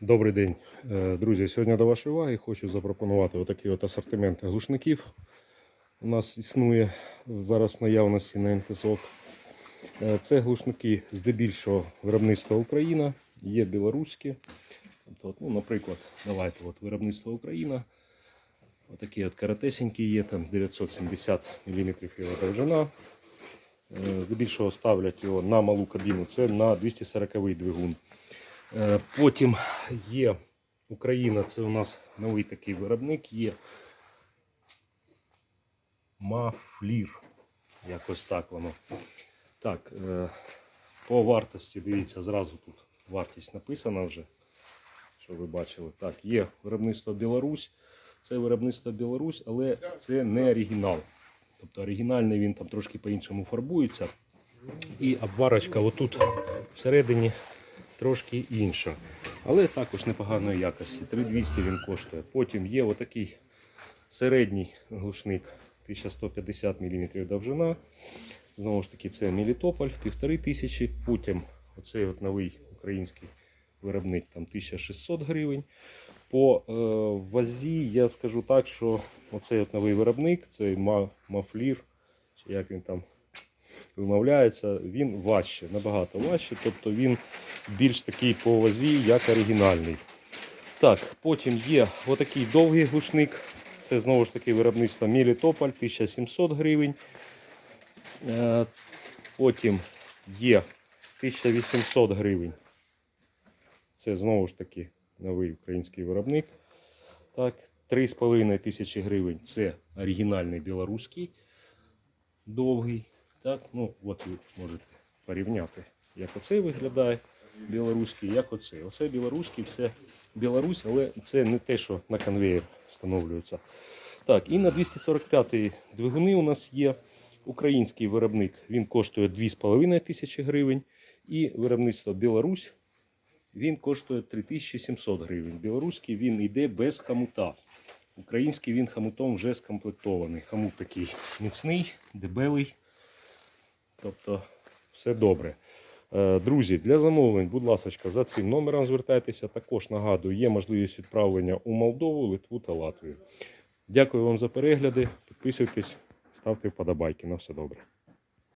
Добрий день, Е, друзі. Сьогодні до вашої уваги хочу запропонувати отакий от асортимент глушників. У нас існує зараз в наявності на НТСОК. Е, Це глушники здебільшого виробництва Україна, є білоруські. Тобто, ну, наприклад, давайте от, виробництво Україна. Отакі от каратесенькі є, там 970 мм його довжина. Е, Здебільшого ставлять його на малу кабіну. Це на 240 двигун. Е, Потім є Україна, це у нас новий такий виробник є. Мафлір. Якось так воно. Так, е, по вартості, дивіться, зразу тут вартість написана вже. Що ви бачили. Так, є виробництво Білорусь. Це виробництво Білорусь, але це не оригінал. Тобто оригінальний він там трошки по-іншому фарбується. І обварочка отут всередині трошки інша. Але також непоганої якості. 3200 він коштує. Потім є отакий середній глушник 1150 мм довжина. Знову ж таки, це Мелітополь, 1500. Потім оцей от новий український виробник там 1600 гривень. По е, вазі я скажу так, що оцей от новий виробник, цей Мафлір, чи як він там вимовляється, він важче, набагато важче, тобто він більш такий по вазі, як оригінальний. Так, потім є отакий довгий глушник. Це знову ж таки виробництво Мелітополь 1700 гривень. Е, Потім є 1800 гривень. Це знову ж таки новий український виробник. Так, 3,5 тисячі гривень це оригінальний білоруський довгий. Так, ну от ви можете порівняти, як оцей виглядає білоруський, як оцей. Оце білоруський, це Білорусь, але це не те, що на конвеєр встановлюється. Так, і на 245-й двигуни у нас є український виробник. Він коштує 2,5 тисячі гривень. І виробництво Білорусь він коштує 3700 гривень. Білоруський він йде без хамута. Український він хамутом вже скомплектований. Хамут такий міцний, дебелий. Тобто все добре. Е, Друзі, для замовлень, будь ласка, за цим номером звертайтеся. Також нагадую, є можливість відправлення у Молдову, Литву та Латвію. Дякую вам за перегляди. Підписуйтесь, ставте вподобайки. На все добре.